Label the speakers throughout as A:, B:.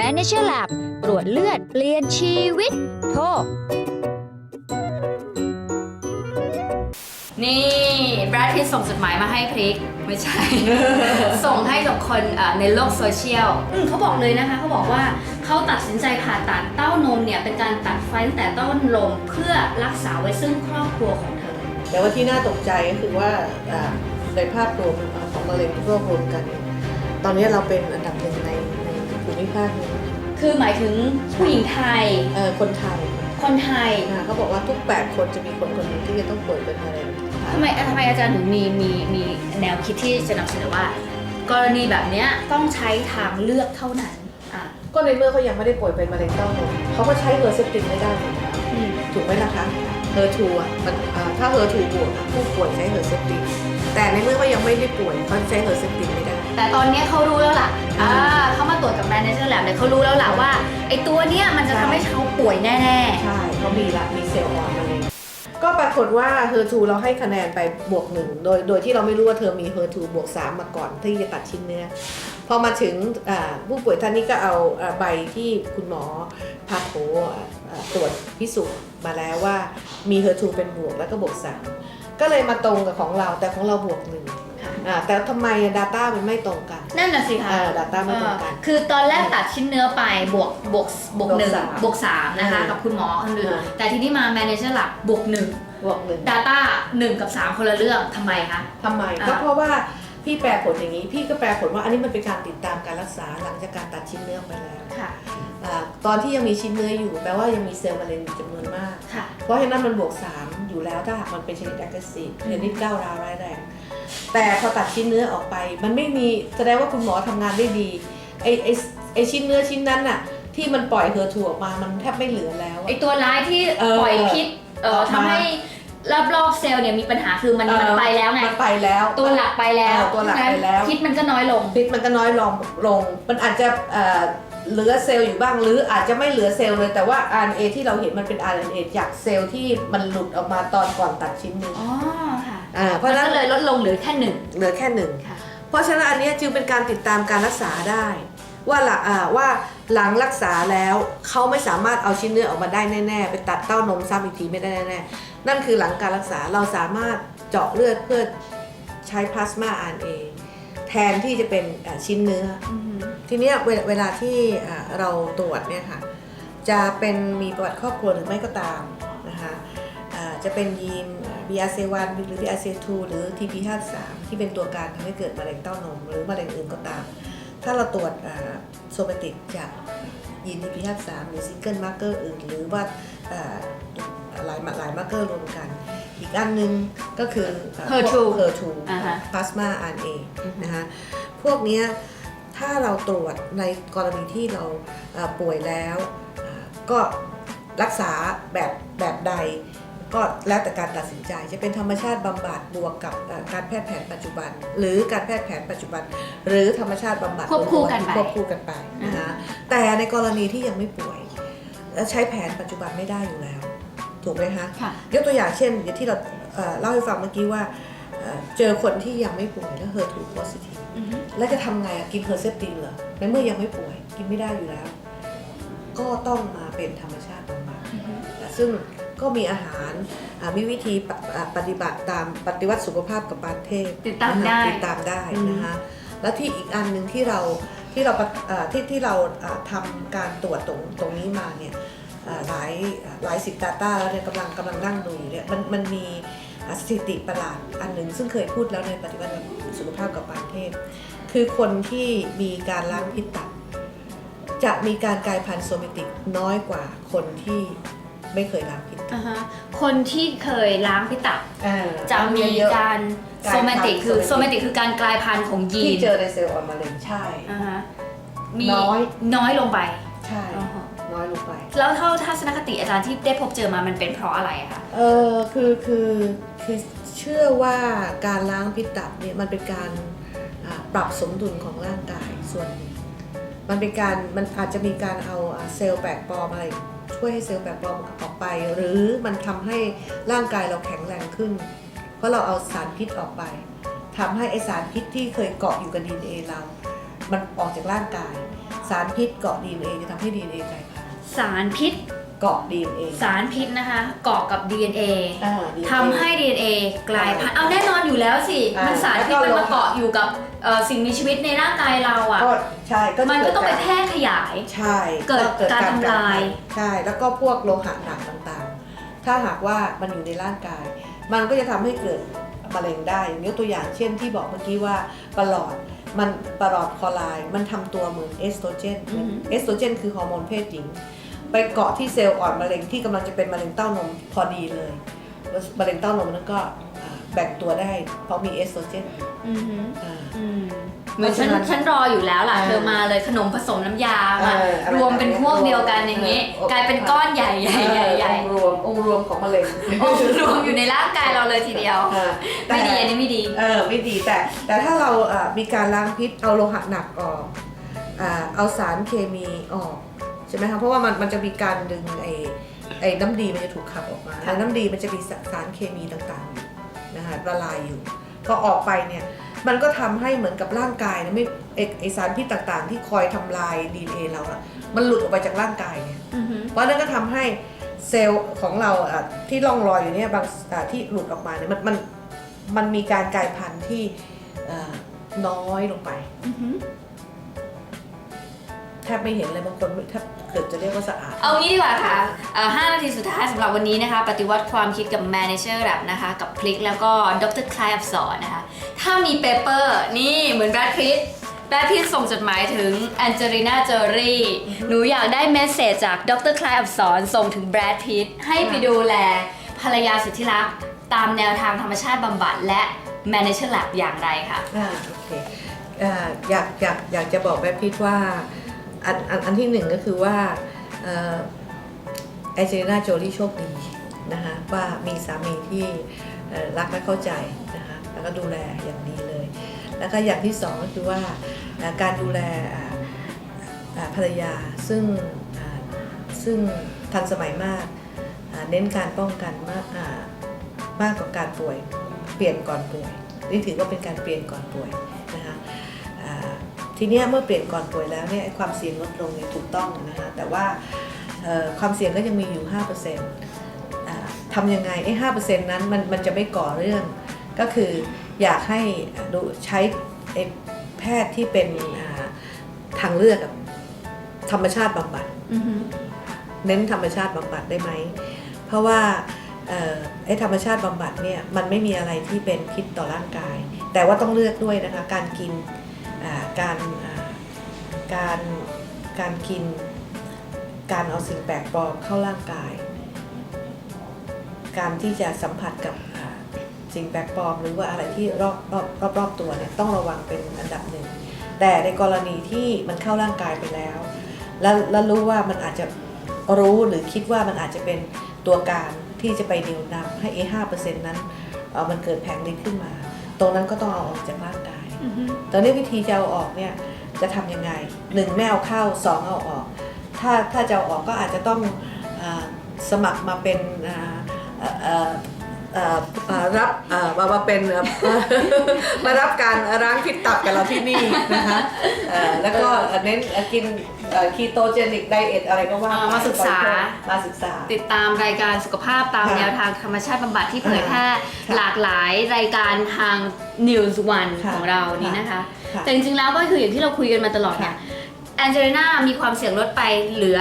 A: Manager Lab ตรวจเลือดเปลี่ยนชีวิต โทร
B: นี่แบรดพิตส่งจดหมายมาให้พริก ไม่ใช่ ส่งให้กับคนเอ่อในโลกโซเชียลอืมเขาบอกเลยนะคะเขาบอกว่าเขาตัดสินใจผ่าตัดเต้านมเนี่ยเป็นการตัดไฟตั้งแต่ต้นลมเพื่อรักษาไว้ซึ่งครอบครัวของเธอ
C: แต่ว่าที่น่าตกใจก็คือว่าอ่าในภาพรวมของมะเร็งโรครวมกัน ตอนนี้เราเป็นอันดับหนึ่งใน ภูมิภาคนี้
B: คือหมายถึงผู้หญิงไทย
C: เอ่อคนไทย
B: คนไทย
C: นะเขาบอกว่าทุก8คนจะมีคนคนหนึ่งที่จะต้องป่วยเป็นมะเร็ง
B: ทำไมทำไมอาจารย์ถึงมีมีมีแนวคิดที่จะนำเสนอว่า กรณีแบบเนี้ยต้องใช้ทางเลือกเท่านั้นอะ
C: ก็ในเมื่อเขายังไม่ได้ป่วยเป็นมะเร็งเต้านมเขาก็ใช้เฮอร์เซปตินไม่ได้ถูกไหม
B: อืม
C: ถูกไหมล่ะคะเฮอร์ทูอะมันอ่าถ้าเฮอร์ทูบวกอะผู้ป่วยใช้เฮอร์เซปตินแต่ในเมื่อเขายังไม่ได้ป่วยเขาใช้เฮอร์เซปตินไม่ได้
B: แต่ตอนเนี้ยเขารู้แล้วล่ะอ่าเขามาตรวจกับ Manager Lab เนี่ยเขารู้แล้วล่ะว่าไอ้ตัวเนี้ยมันจะทำให้เขาป่วยแน่
C: ใช่เขามีละมีเซลล์อ่อนมะเร็งก็ปรากฏว่าเฮอร์ทูเราให้คะแนนไปบวกหนึ่งโดยโดยที่เราไม่รู้ว่าเธอมีเฮอร์ทูบวกสามมาก่อนที่จะตัดชิ้นเนื้อ พอมาถึงอ่าผู้ป่วยท่านนี้ก็เอาอ่าใบที่คุณหมอพาโคอ่าอ่าตรวจพิสูจน์มาแล้วว่ามีเฮอร์ทูเป็นบวกแล้วก็บวกสามก็เลยมาตรงกับของเราแต่ของเราบวกหนึ่ง
B: ๆค่ะ
C: อ่าแต่ทำไมดัต้ามันไม่ตรงกัน
B: นั่นน่ะสิคะ
C: เออ data ไม่ตรงกัน
B: เออคือตอนแรกตัดชิ้นเนื้อไปบวกบวกบวกหนึ่ง
C: บวกสาม
B: บวกสามนะคะ
C: เออ
B: กับคุณหมอคนอื่น
C: เออ
B: แต่ทีนี้มา Manager Lab บวกหนึ่ง
C: บวกหนึ่ง
B: Data หนึ่งกับสามคนละเรื่องทำไมคะ
C: ทำไม
B: อ่า
C: ก็เพราะว่าพี่แปลผลอย่างนี้ พี่ก็แปลผลว่าอันนี้มันเป็นการติดตามการรักษาหลังจากการตัดชิ้นเนื้อไปแล้ว
B: ค่ะ
C: อาตอนที่ยังมีชิ้นเนื้ออยู่แปลว่ายังมีเซลล์มะเร็งอยู่จำนวนมาก
B: ค่ะ
C: เพราะฉะนั้นมันบวก 3 อยู่แล้วถ้าหากมันเป็นชนิด aggressive ชนิดก้าวร้าวร้ายแรง แต่พอตัดชิ้นเนื้อออกไป มันไม่มีแสดงว่าคุณหมอทำงานได้ดีไอไอไอชิ้นเนื้อชิ้นนั้นน่ะที่มันปล่อยเฮอร์ทูออกมามันแทบไม่เหลือแล้ว
B: ไอตัวร้ายที่
C: เออ
B: ปล่อยพิษเอ่อ
C: ออกมา
B: ทำให้รอบๆเซลล์เนี่ยมีปัญหาคือมัน
C: เออ
B: มันไปแล้วไง
C: มันไปแล้ว
B: ตัวหลักไปแล้ว
C: เออตัวหลักไปแล้ว
B: พิษมันก็น้อยลง
C: พิษมันก็น้อยลงลง มันอาจจะเอ่อเหลือเซลล์อยู่บ้างหรืออาจจะไม่เหลือเซลล์เลยแต่ว่า RNA ที่เราเห็นมันเป็น RNA จากเซลล์ที่มันหลุดออกมาตอนก่อนตัดชิ้นเนื้อ
B: อ๋อค่ะ
C: อ่าเพ
B: เพ
C: ราะ
B: ราะ
C: ฉะ
B: นั้
C: นั้นน
B: เลยลดลงเหลือแค่หนึ่ง
C: เหลือแค่หนึ่ง
B: ค่ะ
C: เพราะฉะนั้นอันเนี้ยจึงเป็นการติดตามการรักษาได้ ว่าหลังอ่าว่าหลังรักษาแล้วเขาไม่สามารถเอาชิ้นเนื้อออกมาได้แน่ๆ ไปตัดเต้านมซ้ำอีกทีไม่ได้แน่ๆ นั่นคือหลังการรักษาเราสามารถเจาะเลือดเพื่อใช้พลาสมา RNA แทนที่จะเป็นอ่าชิ้นเนื้อ ทีเนี้ยเวเวลาที่อ่าเราตรวจเนี่ยค่ะจะเป็นมีประวัติครอบครัวหรือไม่ก็ตามนะคะอ่าจะเป็นยีน BRCA1 หรือ BRCA2 หรือ TP53 ที่เป็นตัวการทำให้เกิดมะเร็งเต้านม หรือมะเร็งอื่นก็ตาม ถ้าเราตรวจโซเมติกจากยีน TP53 หรือซิงเกิลมาร์เกอร์อื่น หรือว่าอ่าหลายหลายมาร์เกอร์รวมกัน อีกอันหนึงก็คือ
B: HER2
C: HER2
B: อ่าฮะ
C: พลาสมา RNA นะคะพวกเนี้ยถ้าเราตรวจในกรณีที่เราเอ่อป่วยแล้วอ่าก็รักษาแบบแบบใด ก็แล้วแต่การตัดสินใจจะเป็นธรรมชาติบำบัดบวกกับเอ่อการแพทย์แผนปัจจุบัน หรือการแพทย์แผนปัจจุบัน หรือธรรมชาติบำบัด
B: ควบคู่กันไป
C: ควบคู่กันไปนะคะแต่ในกรณีที่ยังไม่ป่วยแล้วใช้แผนปัจจุบันไม่ได้อยู่แล้วถูกไหมคะ
B: ค่ะ
C: ยกตัวอย่างเช่นอย่างที่เราเอ่อเล่าให้ฟังเมื่อกี้ว่าเอ่อเจอคนที่ยังไม่ป่วยแล้วเฮอร์ทูโพสิทีฟ
B: อือฮึ
C: แล้วจะทำไงอะกินเฮอร์เซปตินเหรอในเมื่อยังไม่ป่วยกินไม่ได้อยู่แล้ว ก็ต้องมาเป็นธรรม ซึ่งก็มีอาหารอ่ามีวิธีปะอ่าปฏิบัติตามปฏิวัติสุขภาพกับปานเทพ
B: ติดตาม
C: นะคะ
B: ได้
C: ติดตามได้
B: อืม
C: นะคะแล้วที่อีกอันหนึ่งที่เราที่เราปะอ่าที่ที่เราอ่าทำการตรวจตรงตรงนี้มาเนี่ยอ่าหลายอ่าหลายสิบดาต้าแล้วเนี่ยกำลังกำลังนั่งดูอยู่เนี่ยมันมันมีอ่าสถิติประหลาดอันหนึ่งซึ่งเคยพูดแล้วในปฏิวัติสุขภาพกับปานเทพคือคนที่มีการล้างพิษตับ จะมีการกลายพันธุ์โซมิติกน้อยกว่าคนที่ไม่เคยล้างพิษตับ
B: อ่าฮะคนที่เคยล้างพิษตับจะมี
C: เยอะ
B: การ
C: กลาย
B: โซ
C: พันธุ์
B: เมติกคือ
C: somatic
B: โซเมติกคือการกลายพันธุ์ของยี
C: ที่
B: น
C: เจอในเซลล์อ่อนมะเร็งใช่
B: อ่าฮะมี
C: น้อย
B: น้อยลงไป
C: ใช่
B: อ่าฮะ
C: น้อยลงไป
B: แล้วเท่าทัศนคติอาจารย์ที่ได้พบเจอมามันเป็นเพราะอะไรอะคะ
C: เออคือคือคือเชื่อว่าการล้างพิษตับเนี่ยมันเป็นการอ่าปรับสมดุลของร่างกายส่วนหนึ่ง มันเป็นการมันอาจจะมีการเอาเซลล์แปลกปลอมอะไรช่วยให้เซลล์แปลกปลอมออกไป หรือมันทำให้ร่างกายเราแข็งแรงขึ้น เพราะเราเอาสารพิษออกไปทำให้ไอสารพิษที่เคยเกาะอยู่กับดีเอ็นเอเรา มันออกจากร่างกาย สารพิษเกาะดีเอจะทำให้ดีเอกลายพันธุ์
B: สารพิษ
C: เกาะ DNA
B: สารพิษนะคะเกาะกับ DNA
C: อ่า DNA
B: ทำให้ DNA กลายพันธุ์เอาแน่นอนอยู่แล้วสิ
C: อ่ามั
B: มันสารพิษ
C: แล้วก็
B: มันมาเกาะอยู่กับเอ่อสิ่งมีชีวิตในร่างกายเราอะ
C: ก็ใช่ก็จะ
B: มันก็ต้องไป
C: เด
B: แพร่ขยาย
C: ใช่
B: เกิดการทำลาย
C: ใช่ แล้วก็พวกโลหะหนักต่างๆ ถ้าหากว่ามันอยู่ในร่างกาย มันก็จะทำให้เกิดมะเร็งได้อย่างยกตัวอย่างเช่นที่บอกเมื่อกี้ว่าปลอดมันปลอดคอไลน์มันทำตัวเหมือนเอสโตรเจน
B: อือฮึ
C: เอสโตรเจนคือฮอร์โมนเพศหญิง ไปเกาะที่เซลล์อ่อนมะเร็งที่กำลังจะเป็นมะเร็งเต้านมพอดีเลยมะเร็งเต้านมนั้นก็อ่าแบ่งตัวได้ เพราะมีเอสโตรเจน
B: อือหือ
C: อ่า
B: อืมเหมือนฉัน
C: เพราะฉะนั้น
B: ฉันรออยู่แล้วล่ะ
C: อ่า
B: เธอมาเลยขนมผสมน้ำยามา
C: เอออะไร
B: รวมเป็นพวกเดียวกันอย่างนี้
C: เออ
B: กลายเป็นก้อนใหญ่ใหญ่ใหญ่ใหญ่
C: องค์รวมองค์รวมของมะเร็ง
B: โอ้รวมอยู่ในร่างกายเราเลยทีเดียว
C: อ่าแต่
B: ไม่ดีอันนี้ไม่ดี
C: เออไม่ดีแต่แต่ถ้าเราเอ่อมีการล้างพิษเอาโลหะหนักออกอ่าเอาสารเคมีออก ใช่ไหมคะเพราะว่ามันมันจะมีการดึงไอ้ไอ้น้ำดีมันจะถูกขับออกมา
B: ค่ะ
C: แล้วน้ำดีมันจะมีสสารเคมีต่างๆอยู่นะคะละลายอยู่พอออกไปเนี่ยมันก็ทำให้เหมือนกับร่างกายเนี่ยไม่ไอ้ไอ้สารพิษต่างๆ ที่คอยทำลายดีเอเราอะมันหลุดออกไปจากร่างกายเนี่ย
B: อือหือ
C: เพราะนั่นก็ทำให้เซลล์ของเราอะที่ร่องรอยอยู่เนี่ยบางอะที่หลุดออกมาเนี่ยมันมันมันมีการกลายพันธุ์ที่เอ่อน้อยลงไป
B: อือหือ
C: แทบไม่เห็นเลยบางคนไม่แทบเกิดจะเรียกว่าสะอาด
B: เอางี้ดีกว่าค่ะเอ่อ5นาทีสุดท้ายสำหรับวันนี้นะคะ ปฏิวัติความคิดกับ Manager Lab นะคะ กับพลิกแล้วก็ดรคลายอับสอนนะคะ ถ้ามีเปเปอร์นี่เหมือนแบทพิทแบทพิทส่งจดหมายถึงแอนเจลิน่าเจอรี่หนูอยากได้เมสเซจจากดรคลายอับสอนส่งถึงแบรดพิทให้ไปดูแลภรรยาสุดที่รัก ตามแนวทางธรรมชาติบำบัดและ Manager Lab อย่างไรค่ะ
C: อ่าโอเคอ่าอยากอยากอยากจะบอกแม่พิทว่า อันอันอันที่หนึ่งก็คือว่าแอเจลิน่าโจลี่โชคดีนะคะว่ามีสามีที่รักและเข้าใจนะคะแล้วก็ดูแลอย่างดีเลย แล้วก็อย่างที่สองก็คือว่าการดูแลภรรยาซึ่งซึ่งทันสมัยมากเน้นการป้องกันมากมากกว่าการป่วยเปลี่ยนก่อนป่วย นี่ถือว่าเป็นการเปลี่ยนก่อนป่วย ทีเนี้ยเมื่อเปลี่ยนก่อนป่วยแล้วเนี่ยไอ้ความเสี่ยงลดลงเนี่ยถูกต้องนะคะแต่ว่าเอ่อความเสี่ยงก็ยังมีอยู่5%อ่าทำยังไงไอ้ห้าเปอร์เซ็นต์นั้นมันมันจะไม่ก่อเรื่อง ก็คืออยากให้ดูใช้ไอ้แพทย์ที่เป็นอ่าทางเลือกกับธรรมชาติบำบัด
B: อือหือ
C: เน้นธรรมชาติบำบัดได้ไหม เพราะว่าเอ่อไอ้ธรรมชาติบำบัดเนี่ยมันไม่มีอะไรที่เป็นพิษต่อร่างกาย แต่ว่าต้องเลือกด้วยนะคะการกินอ่า การการการกิน การเอาสิ่งแปลกปลอมเข้าร่างกาย การที่จะสัมผัสกับสิ่งแปลกปลอม หรือว่าอะไรที่รอบรอบรอบรอบตัวเนี่ยต้องระวังเป็นอันดับหนึ่ง แต่ในกรณีที่มันเข้าร่างกายไปแล้ว แล้วแล้วรู้ว่ามันอาจจะรู้หรือคิดว่ามันอาจจะเป็นตัวการที่จะไปดียวนำให้เอห้าเปอร์เซ็นต์นั้นมันเกิดแผงฤทธิ์ขึ้นมา ตรงนั้นก็ต้องเอาออกจากร่างกาย ตอนนี้วิธีจะเอาออกเนี่ยจะทำยังไงหนึ่งไม่เอาเข้าสองเอาออก ถ้าถ้าจะเอาออกก็อาจจะต้องอสมัครมาเป็นอ่า เอ่อเอ่อเอ่อเอ่อรับเอ่อมามาเป็นเอ่อ มารับการล้างพิษตับกับเราที่นี่นะคะเอ่อแล้วก็เน้นกินคีโตเจนิกไดเอทอะไรก็ว่า
B: อ่ามาศึกษา
C: มาศึกษา
B: ติดตามรายการสุขภาพตาม
C: ค่ะ
B: แนวทางธรรมชาติบำบัดที่เผยแพร่
C: ค่ะ
B: หลากหลายรายการทาง News One
C: ค่ะ
B: ของเรานี่นะคะ
C: ค่ะ
B: แต่จริงๆแล้วก็คืออย่างที่เราคุยกันมาตลอดเนี่ย
C: ค่ะ
B: แอนเจลิน่ามีความเสี่ยงลดไปเหลือ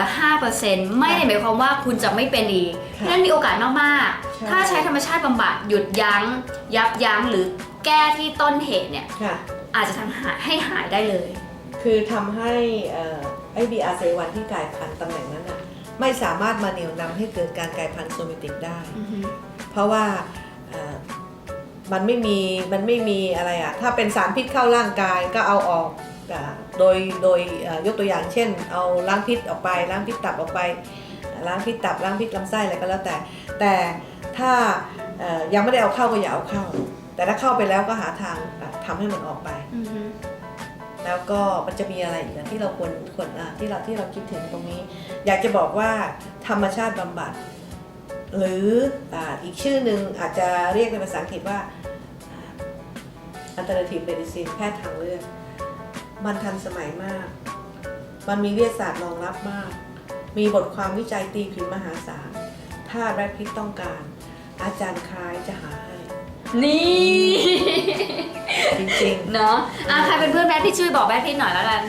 B: 5%ไม่ได้หมายความว่าคุณจะไม่เป็นอีก
C: ค่ะ
B: นั่นมีโอกาสมาก
C: ใช่
B: ๆ ถ้าใช้ธรรมชาติบำบัดหยุดยั้ง ยับยั้งหรือแก้ที่ต้นเหตุเนี่ย
C: ค่ะ
B: อาจจะทำหายให้หายได้เลย
C: คือทำให้เอ่อไอ้ BRCA1 ที่กลายพันธุ์ตำแหน่งนั้นน่ะไม่สามารถมาเหนี่ยวนำให้เกิดการกลายพันธุ์โซมิติกได้ เพราะว่าเอ่อมันไม่มีมันไม่มีอะไรอะถ้าเป็นสารพิษเข้าร่างกายก็เอาออกอ่า โดยโดยเอ่อยกตัวอย่างเช่น เอาล้างพิษออกไปล้างพิษตับออกไปล้างพิษตับล้างพิษลำไส้อะไรก็แล้วแต่ แต่ถ้าเอ่อยังไม่ได้เอาเข้าก็อย่าเอาเข้า แต่ถ้าเข้าไปแล้วก็หาทางอะทำให้มันออกไปแล้วก็มันจะมีอะไรอีกอะที่เราควรควรอะที่เราที่เราคิดถึงตรงนี้ อยากจะบอกว่าธรรมชาติบำบัด หรืออ่าอีกชื่อหนึ่งอาจจะเรียกเป็นภาษาอังกฤษว่า alternative medicine แพทย์ทางเลือก มันทันสมัยมาก มันมีวิทยาศาสตร์รองรับมาก มีบทความวิจัยตีพิมพ์มหาศาล ถ้าแบรดพิทต้องการ อาจารย์คล้ายจะหาให้
B: นี่
C: จริง
B: เนาะอะใครเป็นเพื่อนแบทพี่ช่วยบอกแบทพี่หน่อยแล้วกัน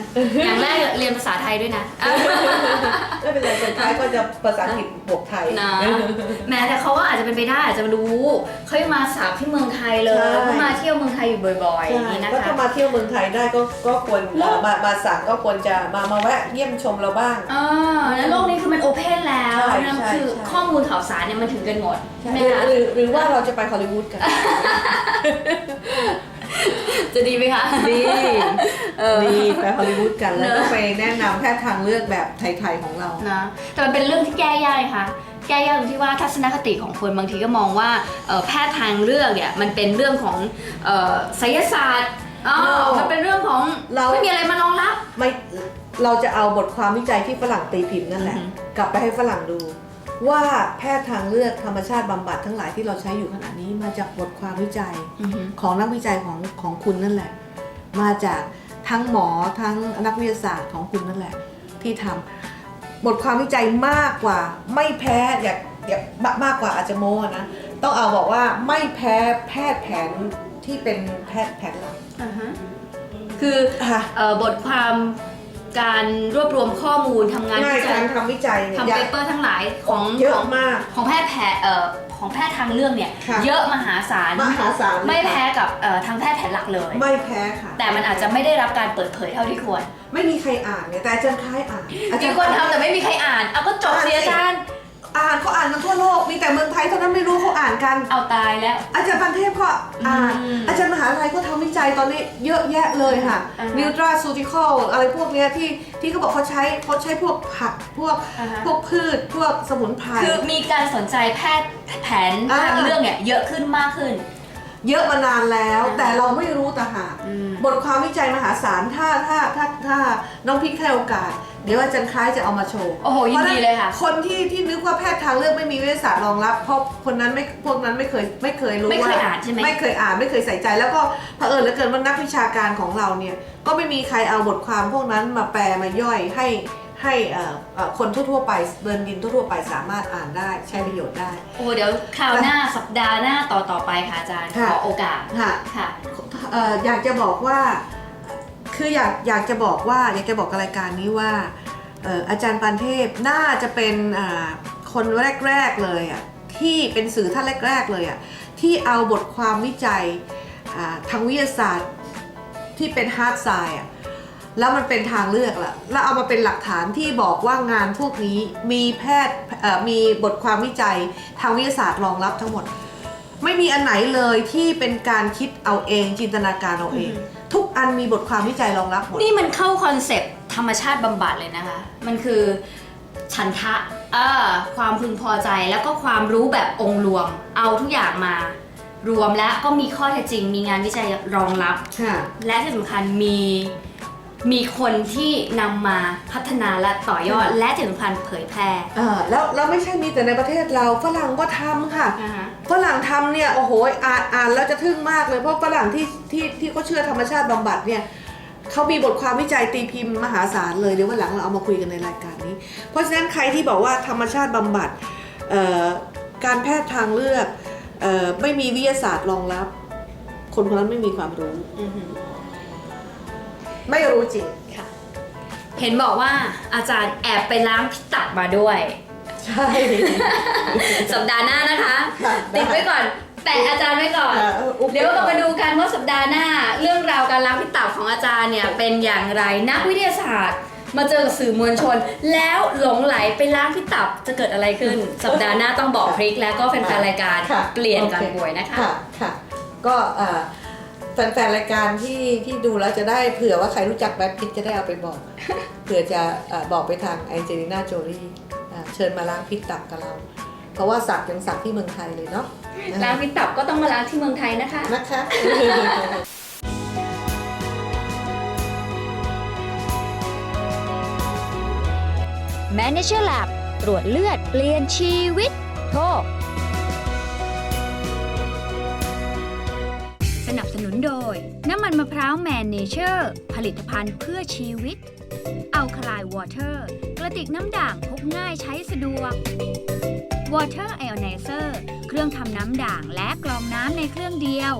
B: อย่างแรกเรียนภาษาไทยด้วยนะ
C: ๆไม่เป็นไรอาจารย์คล้ายก็จะภาษาอังกฤษบวกไทย
B: นะแม้แต่เขาก็อาจจะเป็นไปได้อาจจะมารู้ เขายังมาสาวที่เมืองไทยเลย
C: ใช่
B: เขามาเที่ยวเมืองไทยอยู่บ่อยๆอย่างนี้นะ
C: ก็
B: คะ
C: ถ้ามาเที่ยวเมืองไทยได้ก็ก็ควร
B: แล้ว
C: มามาสั่งก็ควรจะมามาแวะเยี่ยมชมเราบ้าง
B: อ่าแล้วโลกนี้คือมันโอเพนแล้ว
C: ใช่
B: นะ
C: ใช่
B: คือ
C: ใช่
B: ข้อมูลข่าวสารเนี่ยมันถึงกันหมดใช่ไหม
C: หรือ
B: คะ
C: หรือหรือว่าเราจะไปฮอลลีวูดกัน
B: จะดีไหมคะ
C: ดี
B: เออ
C: ดีไปฮอลลีวูดกันแล้ว
B: เน
C: ก็
B: อะ
C: ไปแนะนำแพทย์ทางเลือกแบบไทยๆของเรา
B: นะแต่มันเป็นเรื่องที่แก้ยากเลยค่ะ แก้ยากตรงที่ว่าทัศนคติของคนบางทีก็มองว่าเอ่อแพทย์ทางเลือกเนี่ยมันเป็นเรื่องของเอ่อไสยศาสตร์อ๋อ
C: No
B: มันเป็นเรื่องของ
C: เรา
B: ไม่มีอะไรมารองรับ
C: ไม่เราจะเอาบทความวิจัยที่ฝรั่งตีพิมพ์นั่นแหละ
B: อือหื
C: กลับไปให้ฝรั่งดู ว่าแพทย์ทางเลือกธรรมชาติบำบัดทั้งหลายที่เราใช้อยู่ขณะนี้มาจากบทความวิจัย
B: อือหือ
C: ของนักวิจัยของของคุณนั่นแหละ มาจากทั้งหมอทั้งนักวิทยาศาสตร์ของคุณนั่นแหละ ที่ทำบทความวิจัยมากกว่า ไม่แพ้อย่าอย่ามากกว่าอาจจะโม้นะต้องเอาบอกว่าไม่แพ้แพทย์แผนที่เป็นแพทย์แผนหลัก
B: อ่าฮะคือ
C: ค่ะ
B: เอ่อบทความ การรวบรวมข้อมูลทำงาน
C: ง่าย
B: วิจั
C: กายรทำวิจัยเนี่ย
B: ทำ
C: อ
B: เป
C: ย่า
B: เปอร์ทั้งหลายของ
C: เย
B: ข
C: อะ
B: อง
C: มาก
B: ของแพทย์แผนเอ่อของแพทย์ทางเลือกเนี่ย
C: ค่ะ
B: เยอะมหาศาล
C: มหาศาลเลย
B: ไม่แพ้
C: ค่ะ
B: กับเอ่อทางแพทย์แผนหลักเลย
C: ไม่แพ้ค่ะ
B: แต่มันอาจจะไม่ได้รับการเปิดเผยเท่าที่ควร
C: ไม่มีใครอ่านเนี่ยแต่อาจารย์คล้ายอ่านอาจา
B: มี
C: รย์
B: คนทำแต่ไม่มีใครอ่านเอาก็จบสิอาจารย์
C: อ่านเขาอ่านกันทั่วโลกมีแต่เมืองไทยเท่านั้นไม่รู้เขาอ่านกัน
B: เอาตายแล้ว
C: อาจารย์ปันเทพก็อ่าน
B: อืม
C: อาจารย์มหาลัยก็ทำวิจัยตอนนี้เยอะแยะเลยค่ะ
B: อ่าฮะ
C: นิวตราซูติคอลอะไรพวกเนี้ยที่ที่เขาบอกเขาใช้เขาใช้พวกผักพวก
B: อ่าฮะ
C: พวกพืชพวกสมุนไพร
B: คือมีการสนใจแพทย์แผน
C: อ่า
B: ทางเรื่องเนี่ยเยอะขึ้นมากขึ้น
C: เยอะมานานแล้ว
B: อ่า
C: แต่เราไม่รู้ต่างหาก
B: อืม
C: บทความวิจัยมหาศาลถ้าถ้าถ้าถ้าน้องพิกให้โอกาส เดี๋ยวอาจารย์คล้ายจะเอามาโชว์
B: โอ้โหยินดีเลยค่ะ
C: คนที่ที่นึกว่าแพทย์ทางเลือกไม่มีวิทยาศาสตร์รองรับ เพราะคนนั้นไม่พวกนั้นไม่เคยไม่เคยรู้
B: ไม่เคย
C: ว่า
B: อ่านใช่ไหม
C: ไม่เคยอ่านไม่เคยใส่ใจ แล้วก็เผอิญเหลือเกินว่านักวิชาการของเราเนี่ยก็ไม่มีใครเอาบทความพวกนั้นมาแปลมาย่อยให้ให้เอ่อเอ่อคนทั่วๆไปเดินดินทั่วๆไปสามารถอ่านได้ใช้ประโยชน์ได้
B: โอ้เดี๋ยวคราวหน้าสัปดาห์หน้าต่อต่อไปค่ะอาจารย์
C: ค่ะ
B: ขอโอกาส
C: ค่ะ
B: ค่ะ
C: เอ่ออยากจะบอกว่า คืออยากอยากจะบอกว่าอยากจะบอกกับรายการนี้ว่าอาจารย์ปันเทพน่าจะเป็นคนแรกๆเลยอะที่เป็นสื่อท่านแรก ๆ เลยอะที่เอาบทความวิจัยทางวิทยาศาสตร์ที่เป็นฮาร์ดไซน์อะแล้วมันเป็นทางเลือกละแล้วเอามาเป็นหลักฐานที่บอกว่างานพวกนี้มีแพทย์มีบทความวิจัยทางวิทยาศาสตร์รองรับทั้งหมด ไม่มีอันไหนเลยที่เป็นการคิดเอาเองจินตนาการเอาเอง
B: อ
C: กอันมีบทความวิจัยรองรับหมด
B: นี่มันเข้าคอนเซปต์ธรรมชาติบำบัดเลยนะคะ มันคือฉันทะเอ่อความพึงพอใจแล้วก็ความรู้แบบองค์รวม เอาทุกอย่างมารวมแล้วก็มีข้อเท็จจริง มีงานวิจัยรองรับ
C: ค่ะ
B: และที่สำคัญมี มีคนที่นำมาพัฒนาและต่อยอดและที่สำคัญเผยแพร่
C: เออแล้วแล้วไม่ใช่มีแต่ในประเทศเราฝรั่งก็ทำค่ะ
B: นะคะ
C: ฝรั่งทำเนี่ยโอ้โหอ่านอ่านแล้วจะทึ่งมากเลยเพราะฝรั่งที่ที่ที่เขาเชื่อธรรมชาติบำบัดเนี่ยเขามีบทความวิจัยตีพิมพ์มหาศาลเลยเดี๋ยววันหลังเราเอามาคุยกันในรายการนี้ เพราะฉะนั้นใครที่บอกว่าธรรมชาติบำบัดเอ่อการแพทย์ทางเลือกเอ่อไม่มีวิทยาศาสตร์รองรับ คนคนนั้นไม่มีความรู้ ไม่รู้จริง
B: ค่ะ เห็นบอกว่าอาจารย์แอบไปล้างพิษตับมาด้วย
C: ใช่
B: สัปดาห์หน้านะคะ
C: ค่ะ
B: ติดไว้ก่อนแปะอาจารย์ไว้ก่อน
C: อ่าอุ๊บ
B: เดี๋ยวเรามาดูกันว่าสัปดาห์หน้า เรื่องราวการล้างพิษตับของอาจารย์เนี่ยเป็นอย่างไรนักวิทยาศาสตร์ มาเจอกับสื่อมวลชน แล้วหลงไหลไปล้างพิษตับจะเกิดอะไรขึ้น สัปดาห์หน้าต้องบอกพริกแล้วก็แฟนๆรายการ
C: ค่ะ
B: เปลี่ยนกัน
C: โอเค
B: ป่วยนะคะ
C: ค่ะ ค่ะ ก็เอ่อ แฟนๆรายการที่ที่ดูแล้วจะได้เผื่อว่าใครรู้จักแบทพิทจะได้เอาไปบอก เผื่อจะเอ่อบอกไปทางแองเจลิน่าโจลี่เชิญมาล้างพิษตับกับเรา เพราะว่าสักยังสักที่เมืองไทยเลยเนาะ
B: ล้างพิษตับก็ต้องมาล้างที่เมืองไทยนะคะ
C: นะคะ
A: Manager Lab ตรวจเลือดเปลี่ยนชีวิต โทร โดย น้ำ
B: มันมะพร้าวแมนเนเจอร์ ผลิตภัณฑ์เพื่อชีวิต อัลคลายวอเตอร์ กระติกน้ำด่างพกง่ายใช้สะดวก Water i o n i z e r เครื่องทำน้ำด่างและกรองน้ำในเครื่องเดียว